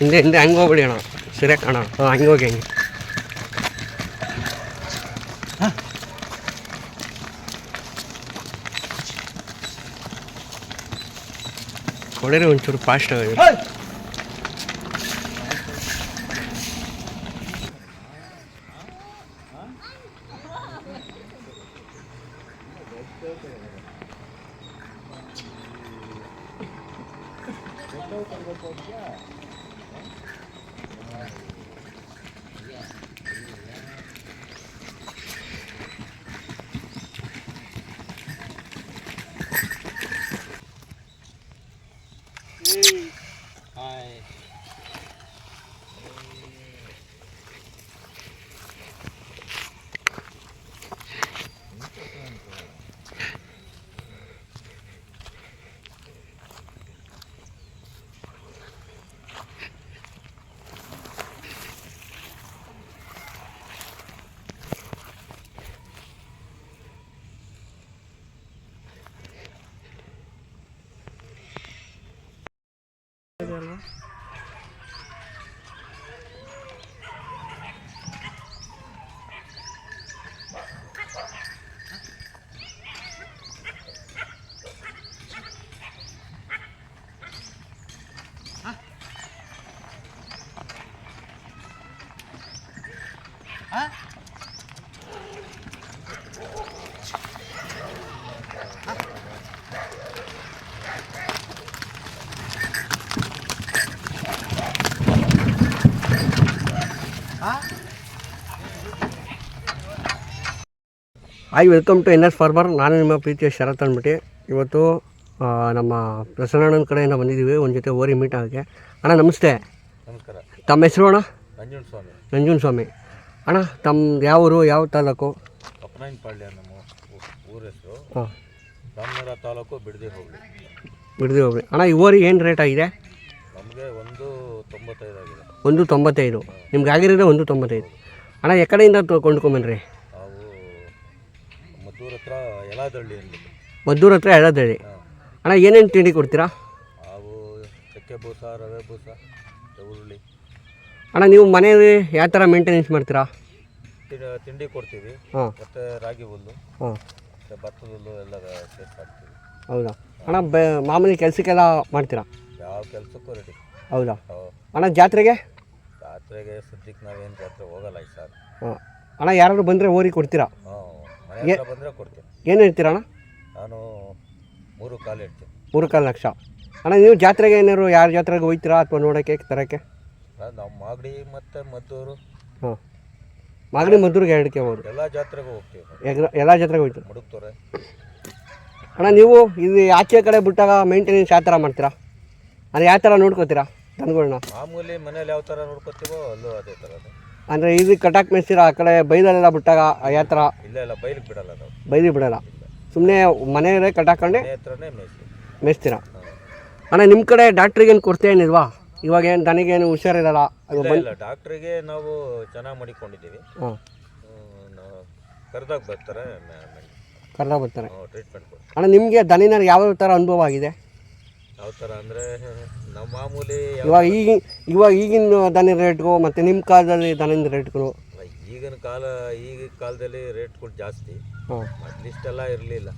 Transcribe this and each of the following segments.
ಹಿಂದೆ ಹಿಂದೆ ಹಂಗೆ ಹೋಗ್ಬಿಡಿ ಅಣ್ಣ ಸರಿಯಾಗಿ ಕಾಣ ಹಾಂ ಹಂಗೆ ಹೋಗಿ ಹಂಗೆ ಹೊಡೆರಿ ಒಂಚೂರು করব Huh? Hi welcome to N S farmer ನಾನು ನಿಮ್ಮ ಪ್ರೀತಿಯ ಶರತ್ ಅಂದ್ಬಿಟ್ಟು. ಇವತ್ತು ನಮ್ಮ ಪ್ರಸನ್ನಣ್ಣನ ಕಡೆಯಿಂದ ಬಂದಿದ್ದೀವಿ. ಒಂದು ಜೊತೆ ಓರಿ ಮೀಟ್ ಆಗೋಕ್ಕೆ. ಅಣ್ಣ ನಮಸ್ತೆ. ನಮಸ್ಕಾರ. ತಮ್ಮ ಹೆಸರು ಅಣ್ಣ? ನಂಜುನ್ ಸ್ವಾಮಿ. ನಂಜುನ್ ಸ್ವಾಮಿ ಅಣ್ಣ ತಮ್ಮ ಯಾವ ಊರು ಯಾವ ತಾಲೂಕು? ಕಪ್ಪನಾಯನಪಾಳ್ಯ ನಮ್ಮ ಊರ ಹೆಸರು. ಹಾಂ. ರಾಮನಗರ ತಾಲೂಕು ಬಿಡದಿ ಹೋಗಲಿ ಬಿಡದಿ ಹೋಗಲಿ ಅಣ್ಣ ಈ ಓರಿ ಏನು ರೇಟ್ ಆಗಿದೆ? ನಮಗೆ ಒಂದು ತೊಂಬತ್ತೈದು ಆಗಿದೆ. ಒಂದು ತೊಂಬತ್ತೈದು. ನಿಮ್ಗೆ ಆಗಿರೋದೇ ಒಂದು ತೊಂಬತ್ತೈದು. ಅಣ್ಣ ಎಕಡೆಯಿಂದ ತೊ- ಕೊಂಡ್ಕೊಂಬನ್ರಿ? ಮದ್ದೂರ ಹತ್ರ ಅಂದ್ಬಿಟ್ಟು ಮದ್ದೂರ ಹತ್ರ ಎಳದಳ್ಳಿ ಅಣ್ಣ ಏನೇನು ತಿಂಡಿ ಕೊಡ್ತೀರಾ? ಅವು ಚಕ್ಕೆ ಬೂಸ ರವೆ ಬೂಸ ಉರುಳಿ ಅಣ್ಣ ನೀವು ಮನೆಯಲ್ಲಿ ಯಾವ ಥರ ಮೇಂಟೆನೆನ್ಸ್ ಮಾಡ್ತೀರಾ? ತಿಂಡಿ ತಿಂಡಿ ಕೊಡ್ತೀವಿ. ಹಾಂ. ಮತ್ತು ರಾಗಿ ಹುಲ್ಲು ಹಾಂ. ಮತ್ತು ಭತ್ತದ ಹುಲ್ಲು ಎಲ್ಲ ಹೌದಾ? ಅಣ್ಣ ಬೆ ಮಾಮೂಲಿ ಕೆಲಸಕ್ಕೆಲ್ಲ ಮಾಡ್ತೀರಾ? ಯಾವ ಕೆಲಸಕ್ಕೂ ರೆಡಿ ಹೌದಾ? ಅಣ್ಣ ಜಾತ್ರೆಗೆ? ಜಾತ್ರೆಗೆ ಸದ್ಯಕ್ಕೆ ನಾವೇನು ಜಾತ್ರೆ ಹೋಗಲ್ಲ ಈ ಸರ್. ಹಾಂ ಅಣ್ಣ ಯಾರಾದ್ರು ಬಂದರೆ ಓರಿ ಕೊಡ್ತೀರಾ? ಮನೆ ಬಂದರೆ ಕೊಡ್ತೀನಿ. ಏನು ಹೇಳ್ತೀರಾ ಅಣ್ಣ? ನಾನು ಮೂರು ಕಾಲು ಹೇಳ್ತೀನಿ. ಮೂರು ಕಾಲು ಲಕ್ಷ. ಅಣ್ಣ ನೀವು ಜಾತ್ರೆಗೆ ಏನಾದ್ರು ಯಾರ ಜಾತ್ರೆಗೆ ಹೋಗ್ತೀರಾ ಅಥವಾ ನೋಡೋಕ್ಕೆ ತರೋಕ್ಕೆ ನಾವು ಮಾಗಡಿ ಮತ್ತು ಮದ್ದೂರು. ಹಾಂ ಮಾಗಡಿ ಮದ್ದೂರಿಗೆ ಎರಡಕ್ಕೆ ಹೋಗೋದು. ಎಲ್ಲ ಜಾತ್ರೆಗೂ ಹೋಗ್ತೀವಿ. ಎಲ್ಲ ಜಾತ್ರೆಗೆ ಹೋಗ್ತೀರಾ ಮುಡುಕ್ತೋರೆ. ಅಣ್ಣ ನೀವು ಇಲ್ಲಿ ಆಚೆ ಕಡೆ ಬಿಟ್ಟಾಗ ಮೇಂಟೆನೆನ್ಸ್ ಯಾವ ಥರ ಮಾಡ್ತೀರಾ? ಅದು ಯಾವ ಥರ ನೋಡ್ಕೋತೀರಾ? ದನಗಳ್ನ? ಮಾಮೂಲಿ ಮನೇಲಿ ಯಾವ ಥರ ನೋಡ್ಕೊತೀವೋ ಅಲ್ಲೂ ಅದೇ ಥರ ಅಂದರೆ ಇದು ಕಟಾಕ್ ಮೇಸ್ತೀರ ಆ ಕಡೆ ಬೈದಲ್ಲೆಲ್ಲ ಬಿಟ್ಟಾಗ ಯಾವ ಥರ? ಇಲ್ಲ ಇಲ್ಲ ಬೈಲಿಗೆ ಬಿಡಲ್ಲ ನಾವು. ಬೈದಿ ಬಿಡಲ್ಲ? ಸುಮ್ಮನೆ ಮನೆಯಲ್ಲೇ ಕಟಾಕೊಂಡೆ ಮನೆ ಹತ್ರನೇ ಮೇಯ್ಸಿ ಮೇಯ್ಸ್ತೀರಾ? ಅಣ್ಣ ನಿಮ್ಮ ಕಡೆ ಡಾಕ್ಟ್ರಿಗೆ ಏನು ಕೊರತೆ ಏನಿಲ್ವಾ? ಇವಾಗ ಏನು ದನಿಗೇನು ಹುಷಾರಿರಲ್ಲ? ಅದು ಇಲ್ಲ ಇಲ್ಲ ಡಾಕ್ಟ್ರಿಗೆ ನಾವು ಚೆನ್ನಾಗಿ ಮಾಡಿಕೊಂಡಿದ್ದೀವಿ. ಹಾಂ. ಕರೆದಾಗ ಬರ್ತಾರೆ ಕರ್ದ ಬರ್ತಾರೆ. ಟ್ರೀಟ್ಮೆಂಟ್ ಕೊಡ್ತೀವಿ. ಅಣ್ಣ ನಿಮಗೆ ದನಿನ ಯಾವ ಥರ ಅನುಭವ ಆಗಿದೆ? ಯಾವ ಥರ ಅಂದರೆ ನಾವು ಮಾಮೂಲಿ ಇವಾಗ ಈಗ ಇವಾಗ ಈಗಿನ ದನದ ರೇಟ್ಗೂ ಮತ್ತು ನಿಮ್ಮ ಕಾಲದಲ್ಲಿ ದನದ ರೇಟ್ಗಳು ಈಗಿನ ಕಾಲ ಈಗ ಕಾಲದಲ್ಲಿ ರೇಟ್ಗಳು ಜಾಸ್ತಿ. ಹಾಂ. ಮೊದಲಿಷ್ಟೆಲ್ಲ ಇರಲಿಲ್ಲ.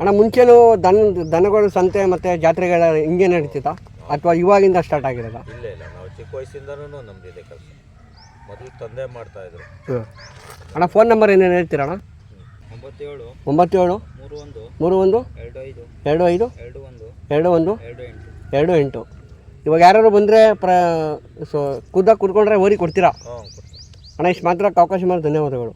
ಅಣ್ಣ ಮುಂಚೆನೂ ದನ ದನಗಳು ಸಂತೆ ಮತ್ತು ಜಾತ್ರೆಗಳ ಹಿಂಗೆ ನಡೀತಿತ್ತಾ? ಅಥವಾ ಇವಾಗಿಂದ ಸ್ಟಾರ್ಟ್ ಆಗಿರೋದಾ? ಇಲ್ಲ ಇಲ್ಲ. ನಾವು ಚಿಕ್ಕ ವಯಸ್ಸಿಂದನೂ ನಮ್ದಿದೆ ಕೆಲಸ. ಮೊದಲು ತಂದೆ ಮಾಡ್ತಾಯಿದ್ರು ಹ್ಞೂ ಅಣ್ಣ ಫೋನ್ ನಂಬರ್ ಏನೇನು ಹೇಳ್ತೀರಾ ಒಂಬತ್ತೇಳು ಒಂಬತ್ತೇಳು ಮೂರು ಒಂದು ಎರಡು ಐದು ಎರಡು ಒಂದು ಎರಡು ಎಂಟು ಇವಾಗ ಯಾರು ಬಂದರೆ ಪ್ರ ಸೊ ಕುದ್ದಾಗ ಕುತ್ಕೊಂಡ್ರೆ ಓರಿ ಕೊಡ್ತೀರಾ? ಅಣ್ಣ ಇಷ್ಟು ಮಾತ್ರ ಅವಕಾಶ ಮಾಡಿ ಧನ್ಯವಾದಗಳು.